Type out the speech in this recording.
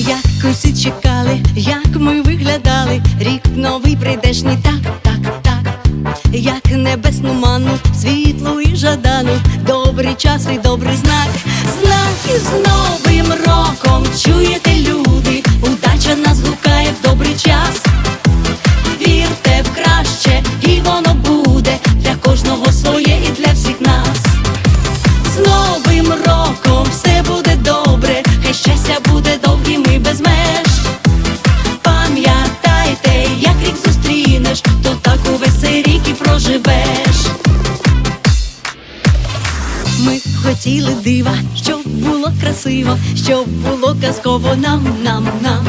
як усі чекали, як ми виглядали, рік новий прийдешній так, так, так, як небесну ману, світло і жада. і проживеш. Ми хотіли дива, щоб було красиво, щоб було казково нам, нам, нам.